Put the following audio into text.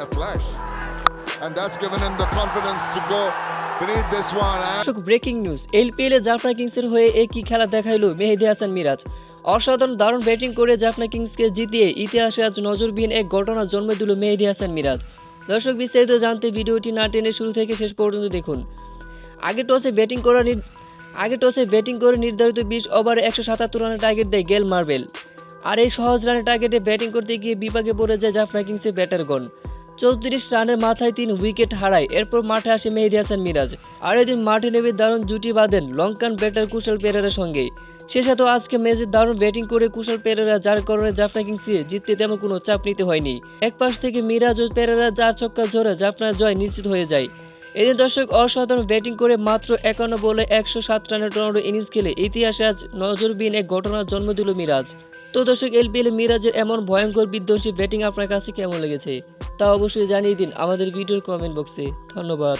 a flash. And that's given him the confidence to go breaking news LPL এ জাফনা কিংসের হয়ে একই খেলা দেখাইলো মেহেদি হাসান মিরাজ? অসাধারণ দারুণ ব্যাটিং করে জাফনা কিংসকে জিতিয়ে ইতিহাসে আজ নজরবিহীন এক ঘটনা জন্ম দিল মেহেদি হাসান মিরাজ। দর্শক, বিস্তারিত জানতে ভিডিওটি না টেনে শুরু থেকে শেষ পর্যন্ত দেখুন। আগে টসে ব্যাটিং করা আগে টসে ব্যাটিং করে নির্ধারিত বিশ ওভারে একশো সাতাত্তর রানের টার্গেট দেয় গেল মার্বেল। আর এই সহজ রানের টার্গেটে ব্যাটিং করতে গিয়ে বিপাকে পড়ে যায় জাফনা কিংসের ব্যাটারগণ চৌত্রিশ রানের মাথায় তিন উইকেট হারায়। এরপর মাঠে আসে মেহেদি হাসান মিরাজ। আর এদিন মাঠে নেমে দারুণ জুটি বাঁধেন লঙ্কান ব্যাটার কুশল পেরেরার সঙ্গে সাথে আজকে ম্যাচে দারুণ ব্যাটিং করে কুশল পেরেরা যার কারণে জাফনা কিংসে জিততে তেমন কোনো চাপ নিতে হয়নি। এক পাশ থেকে মিরাজ ও পেরেরা চার ছক্কা ঝরে জাফনার জয় নিশ্চিত হয়ে যায়। এদিন দর্শক অসাধারণ ব্যাটিং করে মাত্র একান্ন বলে একশো সাত রানের টর্নাডো ইনিংস খেলে ইতিহাসে আজ নজরবিহীন এক ঘটনার জন্ম দিল মিরাজ। তো দর্শক, এলপিএল মিরাজের এমন ভয়ঙ্কর বিধ্বংসী ব্যাটিং আপনার কাছে কেমন লেগেছে? তা অবশ্যই জানিয়ে দিন আমাদের ভিডিওর কমেন্ট বক্সে ধন্যবাদ।